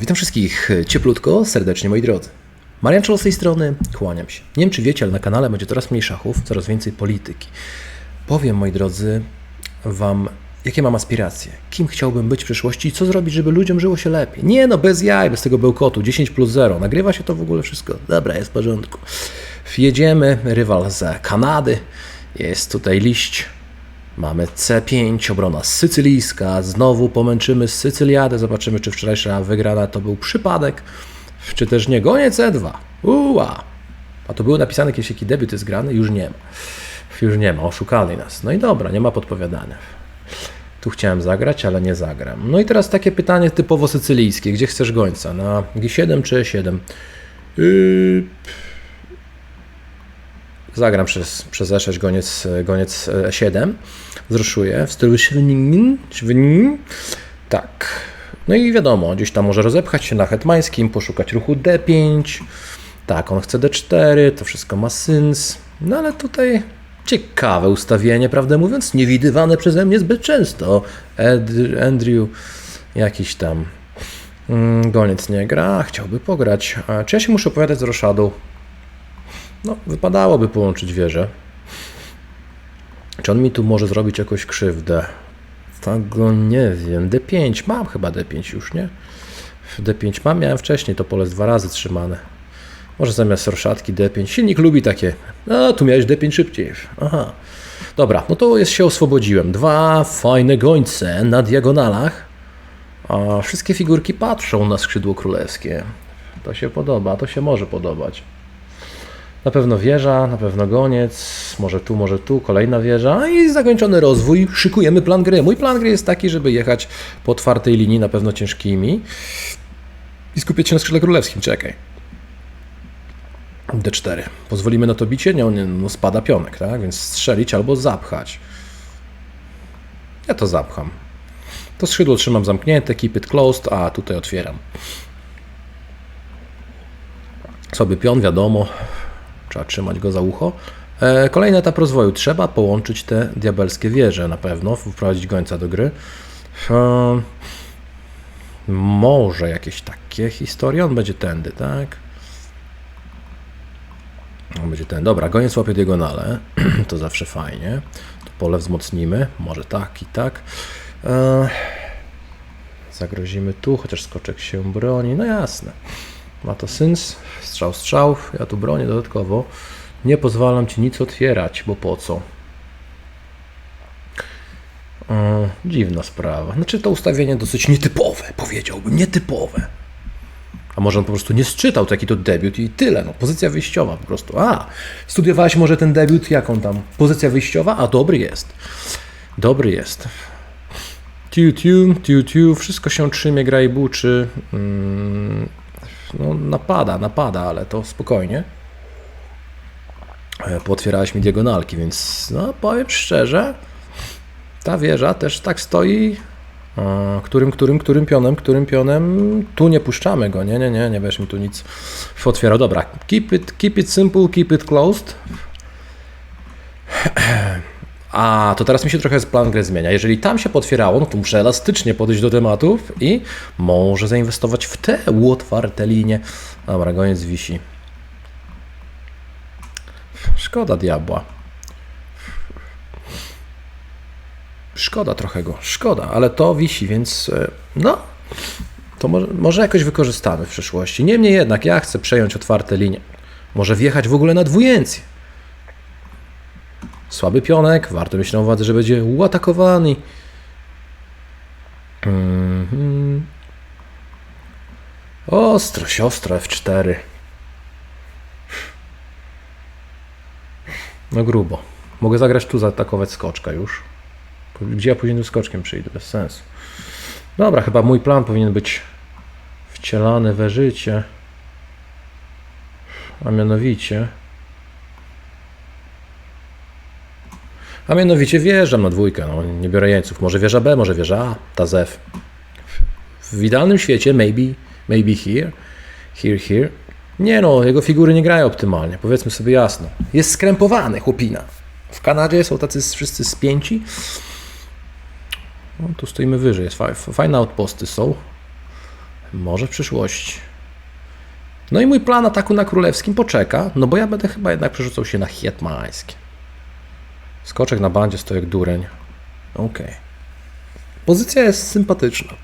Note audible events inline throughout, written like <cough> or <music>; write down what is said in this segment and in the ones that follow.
Witam wszystkich cieplutko, serdecznie moi drodzy. Marian z tej strony, kłaniam się. Nie wiem czy wiecie, ale na kanale będzie coraz mniej szachów, coraz więcej polityki. Powiem moi drodzy Wam, jakie mam aspiracje, kim chciałbym być w przyszłości i co zrobić, żeby ludziom żyło się lepiej. Nie no, bez jaj, bez tego bełkotu, 10 plus 0, nagrywa się to w ogóle wszystko. Dobra, jest w porządku. Jedziemy, rywal z Kanady, jest tutaj liść, Mamy C5, obrona sycylijska. Znowu pomęczymy Sycyliadę. Zobaczymy, czy wczorajsza wygrana to był przypadek, czy też nie. Goniec E2. Uła. A to było napisane kiedyś, jaki debiut jest grany? Już nie ma. Już nie ma. Oszukali nas. No i dobra, nie ma podpowiadania. Tu chciałem zagrać, ale nie zagram. No i teraz takie pytanie typowo sycylijskie. Gdzie chcesz gońca? Na G7 czy E7? Yy... Zagram przez, przez E6 goniec, goniec E7. Zruszuję w stylu. Tak. No i wiadomo, gdzieś tam może rozepchać się na hetmańskim, poszukać ruchu D5. Tak, on chce D4, to wszystko ma sens. No ale tutaj ciekawe ustawienie, prawdę mówiąc, niewidywane przeze mnie zbyt często. Ed, Andrew jakiś tam mm, goniec nie gra, chciałby pograć. Czy ja się muszę opowiadać z Roszadą? No, wypadałoby połączyć wieże. Czy on mi tu może zrobić jakąś krzywdę? Tego nie wiem. D5, mam chyba D5 już, nie? D5 mam, miałem wcześniej to pole jest dwa razy trzymane. Może zamiast roszadki D5. Silnik lubi takie. No, tu miałeś D5 szybciej. Aha. Dobra, no to jest się oswobodziłem. Dwa fajne gońce na diagonalach. A wszystkie figurki patrzą na skrzydło królewskie. To się podoba, to się może podobać. Na pewno wieża, na pewno goniec, może tu, może tu, kolejna wieża i zakończony rozwój. Szykujemy plan gry. Mój plan gry jest taki, żeby jechać po otwartej linii, na pewno ciężkimi i skupić się na skrzydle królewskim. Czekaj. D4. Pozwolimy na to bicie? Nie, nie no spada pionek, tak? Więc strzelić albo zapchać. Ja to zapcham. To skrzydło trzymam zamknięte, keep it closed, a tutaj otwieram. Sobie pion, wiadomo, trzeba trzymać go za ucho. E, kolejny etap rozwoju. Trzeba połączyć te diabelskie wieże na pewno, wprowadzić gońca do gry. E, może jakieś takie historie. On będzie tędy, tak? On będzie ten. Dobra, goniec łapie diagonale. <clears throat> to zawsze fajnie. To pole wzmocnimy. Może tak i tak. E, zagrozimy tu, chociaż skoczek się broni. No jasne. Ma to sens. Strzał, strzał. Ja tu bronię dodatkowo. Nie pozwalam ci nic otwierać, bo po co? E, dziwna sprawa. Znaczy to ustawienie dosyć nietypowe, powiedziałbym, nietypowe. A może on po prostu nie sczytał taki to debiut i tyle, no, pozycja wyjściowa po prostu. A, studiowałeś może ten debiut, jaką tam? Pozycja wyjściowa? A, dobry jest. Dobry jest. Tiu, tiu, tiu, tiu, wszystko się trzymie, gra i buczy. Mm, no, napada, napada, ale to spokojnie. E, Pootwierałeś mi diagonalki, więc no, powiem szczerze, ta wieża też tak stoi. E, Którym, którym, którym pionem, którym pionem? Tu nie puszczamy go, nie, nie, nie, nie wiesz tu nic otwierał. Dobra, keep it, keep it simple, keep it closed. <clears throat> A, to teraz mi się trochę plan gry zmienia. Jeżeli tam się potwierało, no to muszę elastycznie podejść do tematów i może zainwestować w te otwarte linie. Dobra, goniec wisi. Szkoda diabła. Szkoda trochę go, szkoda, ale to wisi, więc e, no, to może, może jakoś wykorzystamy w przyszłości. Niemniej jednak ja chcę przejąć otwarte linie. Może wjechać w ogóle na dwujencję. Słaby pionek, warto mieć na uwadze, że będzie uatakowany. Mhm. Ostro, siostro F4. No grubo. Mogę zagrać tu, zaatakować skoczka już. Gdzie ja później tym skoczkiem przyjdę? Bez sensu. Dobra, chyba mój plan powinien być wcielany we życie. A mianowicie... A mianowicie wjeżdżam na dwójkę, no, nie biorę jeńców. Może wieża B, może wieża A, ta z F. W idealnym świecie, maybe, maybe here, here, here. Nie no, jego figury nie grają optymalnie, powiedzmy sobie jasno. Jest skrępowany, chłopina. W Kanadzie są tacy wszyscy spięci. No, tu stoimy wyżej, jest fa- fajne outposty są. Może w przyszłości. No i mój plan ataku na królewskim poczeka, no bo ja będę chyba jednak przerzucał się na hetmańskie. Skoczek na bandzie stoi jak dureń. Okej. Pozycja jest sympatyczna.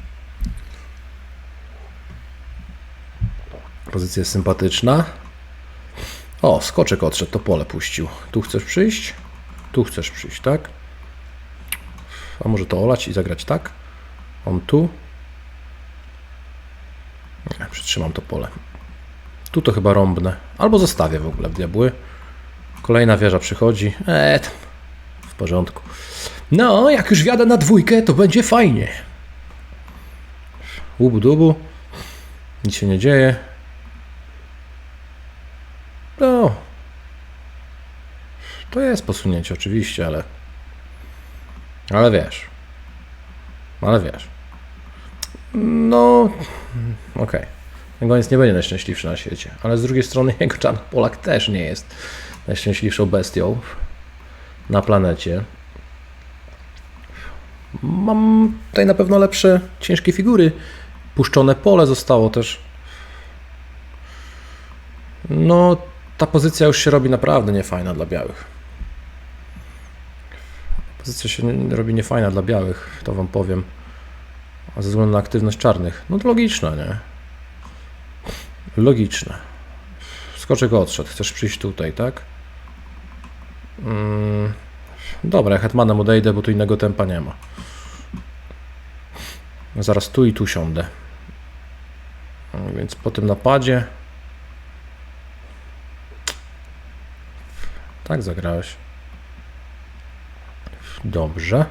Pozycja jest sympatyczna. O, skoczek odszedł, to pole puścił. Tu chcesz przyjść? Tu chcesz przyjść, tak? A może to olać i zagrać tak? On tu. Nie, przytrzymam to pole. Tu to chyba rąbnę. Albo zostawię w ogóle w diabły. Kolejna wieża przychodzi. Eee, porządku. No, jak już wjadę na dwójkę, to będzie fajnie. Łubu dubu. Nic się nie dzieje. No. To jest posunięcie oczywiście, ale... Ale wiesz. Ale wiesz. No... Okej. Ten Goniec nie będzie najszczęśliwszy na świecie. Ale z drugiej strony <laughs> jego czarny Polak też nie jest najszczęśliwszą bestią na planecie. Mam tutaj na pewno lepsze ciężkie figury. Puszczone pole zostało też. No, ta pozycja już się robi naprawdę niefajna dla białych. Pozycja się robi niefajna dla białych, to wam powiem. A ze względu na aktywność czarnych. No to logiczne, nie? Logiczne. Skoczek odszedł. Chcesz przyjść tutaj, tak? Mm, dobra, hetmanem odejdę, bo tu innego tempa nie ma. Zaraz tu i tu siądę. Więc po tym napadzie. Tak zagrałeś. Dobrze.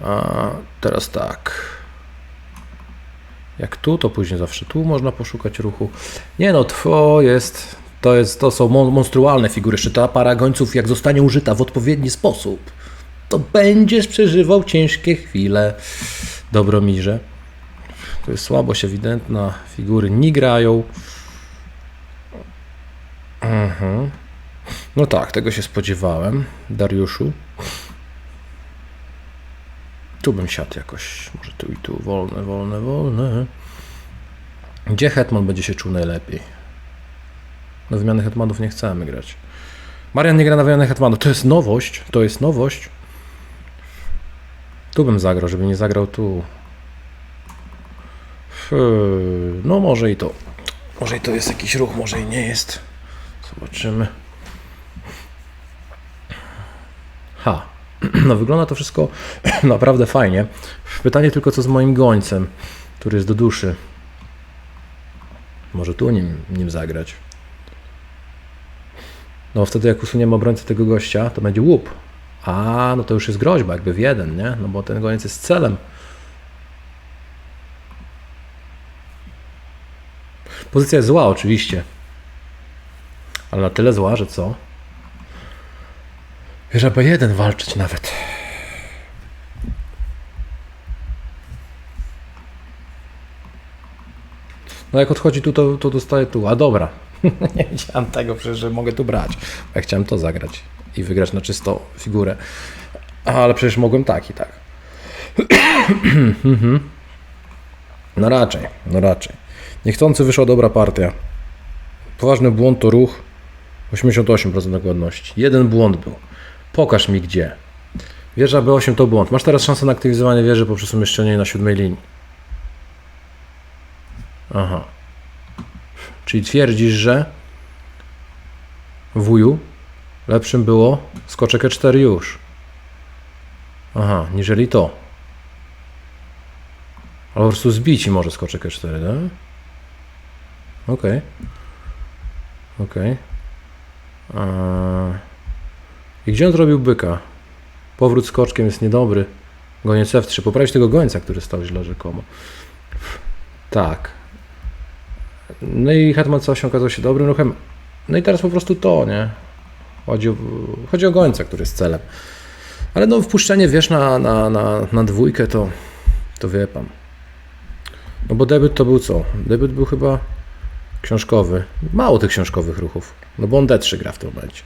A teraz tak. Jak tu, to później zawsze tu można poszukać ruchu. Nie no, to jest, to jest, to są mon- monstrualne figury. Jeszcze ta para gońców, jak zostanie użyta w odpowiedni sposób, to będziesz przeżywał ciężkie chwile. Dobromirze. To jest słabość ewidentna. Figury nie grają. Mhm. No tak, tego się spodziewałem, Dariuszu. Tu bym siadł jakoś, może tu i tu, wolne, wolne, wolne. Gdzie hetman będzie się czuł najlepiej? Na wymiany hetmanów nie chcemy grać. Marian nie gra na wymianę hetmanów. To jest nowość, to jest nowość. Tu bym zagrał, żeby nie zagrał tu. Fy, No może i to. Może i to jest jakiś ruch, może i nie jest. Zobaczymy. Ha. <clears throat> No wygląda to wszystko <clears throat> naprawdę fajnie. Pytanie tylko co z moim gońcem, który jest do duszy. Może tu nim, nim zagrać. No wtedy jak usuniemy obrońcę tego gościa, to będzie łup. A, no to już jest groźba, jakby w jeden, nie? No bo ten goniec jest celem. Pozycja jest zła oczywiście. Ale na tyle zła, że co? Żeby jeden walczyć nawet. No jak odchodzi tu, to, to dostaje tu. A dobra. <laughs> Nie wiedziałem tego przecież, że mogę tu brać. Ja chciałem to zagrać i wygrać na czysto figurę. Ale przecież mogłem tak i tak. <clears throat> No raczej, no raczej. Niechcący wyszła dobra partia. Poważny błąd to ruch. 88% dokładności. Jeden błąd był. Pokaż mi gdzie. Wieża B8 to błąd. Masz teraz szansę na aktywizowanie wieży poprzez umieszczenie na siódmej linii. Aha. Czyli twierdzisz, że wuju lepszym było skoczek E4 już. Aha, niżeli to. Ale po prostu zbici może skoczek E4, tak? Okej. Okej. Eee, I gdzie on zrobił byka? Powrót skoczkiem jest niedobry. Goniec F3. Poprawić tego gońca, który stał źle rzekomo. Tak. No i Hetman co się okazał się dobrym ruchem. No i teraz po prostu to, nie? Chodzi o, chodzi o gońca, który jest celem. Ale no wpuszczenie, wiesz, na, na, na, na dwójkę to, to wie pan. No bo debiut to był co? Debiut był chyba książkowy. Mało tych książkowych ruchów. No bo on D3 gra w tym momencie.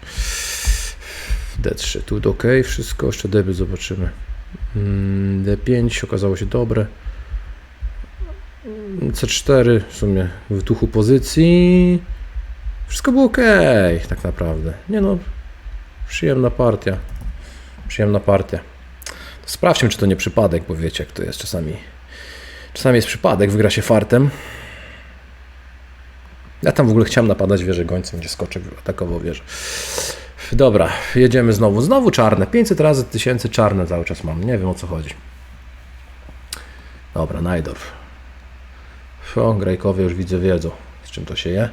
D3, tu ok, wszystko, jeszcze debiut zobaczymy. Mm, D5 okazało się dobre. C4 w sumie w duchu pozycji. Wszystko było ok, tak naprawdę. Nie no, przyjemna partia. Przyjemna partia. To sprawdźmy, czy to nie przypadek, bo wiecie, jak to jest czasami. Czasami jest przypadek, wygra się fartem. Ja tam w ogóle chciałem napadać wieżę gońcem, gdzie skoczek atakował wieżę. Dobra, jedziemy znowu. Znowu czarne. 500 razy tysięcy czarne cały czas mam. Nie wiem o co chodzi. Dobra, Najdorf. O, Grajkowie już widzę wiedzą, z czym to się je.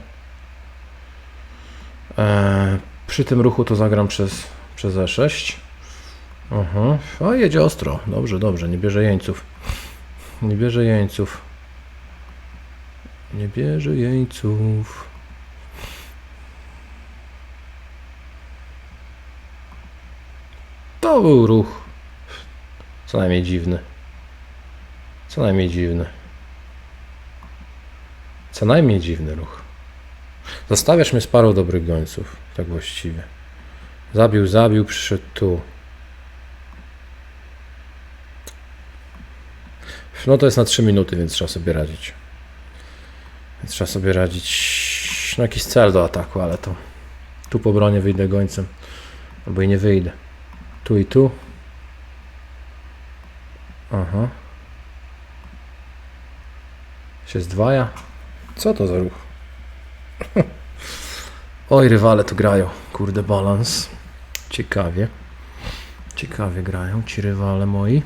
Eee, przy tym ruchu to zagram przez, przez E6. Aha. O, jedzie ostro. Dobrze, dobrze. Nie bierze jeńców. Nie bierze jeńców. Nie bierze jeńców. To był ruch. Co najmniej dziwny. Co najmniej dziwny. Co najmniej dziwny ruch. Zostawiasz mnie z parą dobrych gońców, tak właściwie. Zabił, zabił, przyszedł tu. No to jest na 3 minuty, więc trzeba sobie radzić. Więc trzeba sobie radzić. No jakiś cel do ataku, ale to tu po bronie wyjdę gońcem. Albo i nie wyjdę. Tu i tu. Aha. Się zdwaja. Co to za ruch? <laughs> Oj, rywale tu grają. Kurde, balans. Ciekawie. Ciekawie grają ci rywale moi.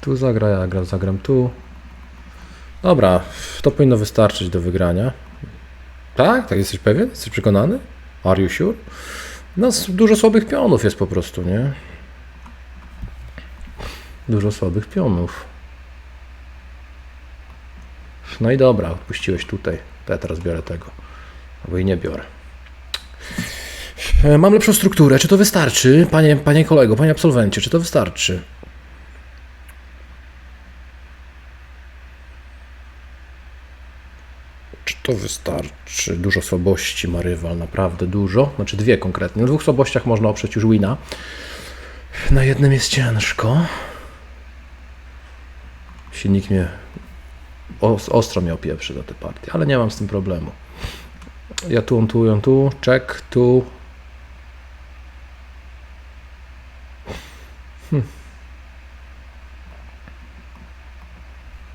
Tu zagra, ja gra, zagram tu. Dobra, to powinno wystarczyć do wygrania. Tak? Tak jesteś pewien? Jesteś przekonany? Are you sure? No, s- dużo słabych pionów jest po prostu, nie? Dużo słabych pionów. No i dobra, odpuściłeś tutaj. To ja teraz biorę tego. Albo i nie biorę. E, Mam lepszą strukturę. Czy to wystarczy? Panie, panie kolego, panie absolwencie, czy to wystarczy? Czy to wystarczy? Dużo słabości ma rywal, naprawdę dużo. Znaczy dwie konkretnie. Na dwóch słabościach można oprzeć już wina. Na jednym jest ciężko. Silnik mnie ostro miał pierwszy do tej partii, ale nie mam z tym problemu. Ja tu, on tu, on tu, czek, tu. Hm.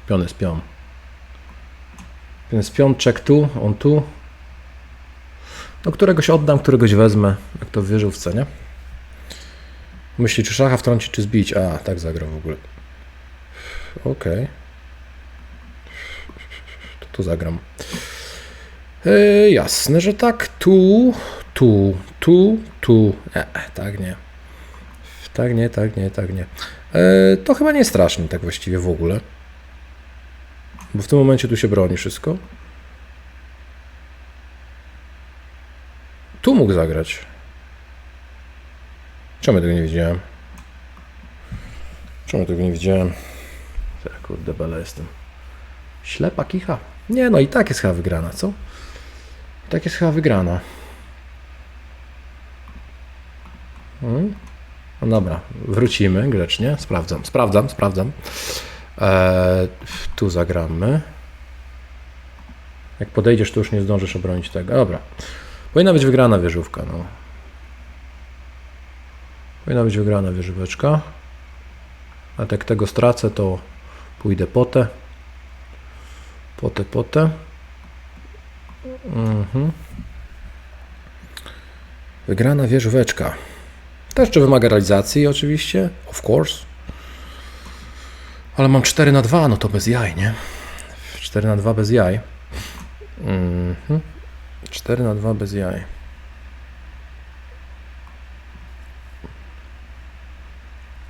Pion jest pion. Jest pion, czek tu, on tu. No któregoś oddam, któregoś wezmę, jak to w wieżówce, nie? Myśli, czy szacha wtrącić, czy zbić. A, tak zagrał w ogóle. Okej. To tu zagram. E, jasne, że tak. Tu, tu, tu, tu. E, tak nie. Tak nie, tak nie, tak nie. E, to chyba nie jest straszne tak właściwie w ogóle. Bo w tym momencie tu się broni wszystko. Tu mógł zagrać. Czemu tego nie widziałem? Czemu tego nie widziałem? Ja, Kurde, bela jestem. Ślepa kicha. Nie, no i tak jest chyba wygrana, co? I tak jest chyba wygrana. Hmm? No dobra, wrócimy grzecznie. Sprawdzam, sprawdzam, sprawdzam. Eee, tu zagramy. Jak podejdziesz, to już nie zdążysz obronić tego. Dobra. Powinna być wygrana wieżówka, no. Powinna być wygrana wieżóweczka. A jak tego stracę, to pójdę po te. Po te, po te. Mhm. Wygrana wieżóweczka. Też czy wymaga realizacji oczywiście, of course. Ale mam 4 na 2, no to bez jaj, nie? 4 na 2 bez jaj. Mhm. 4 na 2 bez jaj.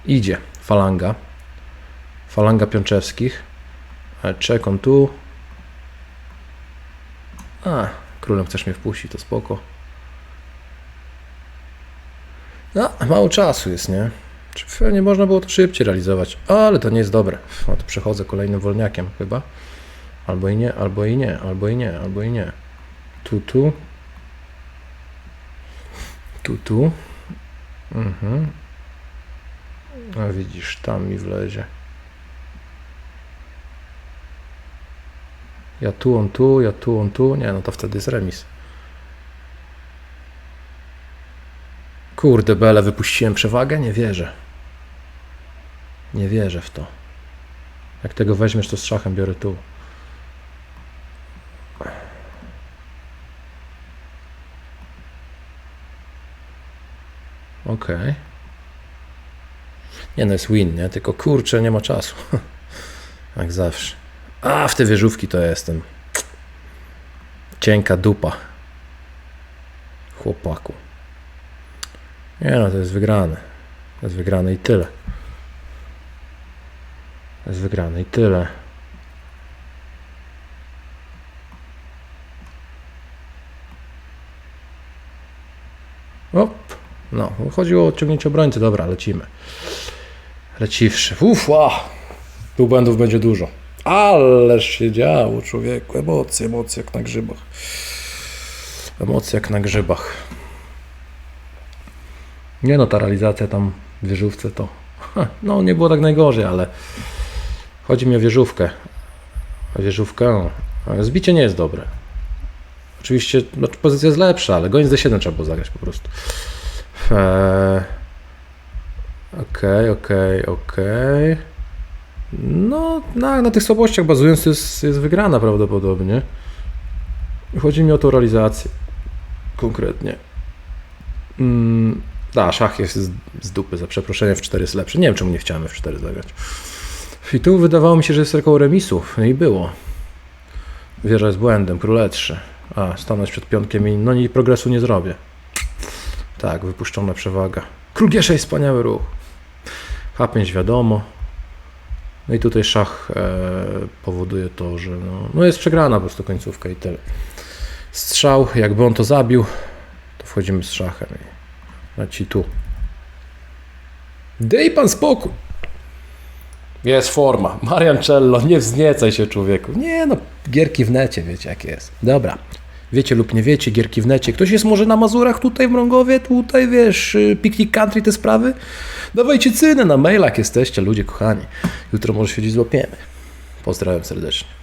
Idzie falanga. Falanga Piączewskich. E, Czek on tu. A, królem chcesz mnie wpuścić, to spoko. No, mało czasu jest, nie? Czy pewnie można było to szybciej realizować, ale to nie jest dobre. No to przechodzę kolejnym wolniakiem chyba. Albo i nie, albo i nie, albo i nie, albo i nie. Tu, tu. Tu, tu. Mhm. A widzisz, tam mi wlezie. Ja tu, on tu, ja tu, on tu. Nie, no to wtedy jest remis. Kurde, bele, wypuściłem przewagę? Nie wierzę. Nie wierzę w to. Jak tego weźmiesz, to z szachem biorę tu. Okej. Nie no, jest win, nie? Tylko kurczę, nie ma czasu. <laughs> Jak zawsze. A, w te wieżówki to jestem. Cienka dupa. Chłopaku. Nie no, to jest wygrane. To jest wygrane i tyle. To jest wygrane i tyle. Op. No, chodziło o odciągnięcie obrońcy. Dobra, lecimy. Leciwszy. Uf, ła. Tu błędów będzie dużo. Ależ się działo, człowieku. Emocje, emocje jak na grzybach. Emocje jak na grzybach. Nie no, ta realizacja tam w wieżówce to... <laughs> No, nie było tak najgorzej, ale... Chodzi mi o wieżówkę. O wieżówkę. no. Zbicie nie jest dobre. Oczywiście no, pozycja jest lepsza, ale goniec D7 trzeba było zagrać po prostu. Eee, Okej, okej, okej. No, na, na tych słabościach bazując jest, jest wygrana prawdopodobnie. Chodzi mi o tą realizację. Konkretnie. Mm, da, szach jest z, z dupy, za przeproszeniem w 4 jest lepszy. Nie wiem, czemu nie chciałem w 4 zagrać. I tu wydawało mi się, że jest około remisów. No i było. Wieża jest błędem, król E3. A, stanąć przed pionkiem i no i progresu nie zrobię. Tak, wypuszczona przewaga. Król G6, wspaniały ruch. H5 wiadomo. No i tutaj szach e, powoduje to, że no, no jest przegrana po prostu końcówka i tyle. Strzał, jakby on to zabił, to wchodzimy z szachem leci tu. Dej pan spokój. Jest forma. Marian Cello, nie wzniecaj się człowieku. Nie no, gierki w necie, wiecie jak jest. Dobra. Wiecie lub nie wiecie, gierki w necie. Ktoś jest może na Mazurach, tutaj w Mrągowie, tutaj wiesz, y, Picnic Country, te sprawy? Dawajcie cynę na mailach jesteście, ludzie kochani. Jutro może się gdzieś złapiemy. Pozdrawiam serdecznie.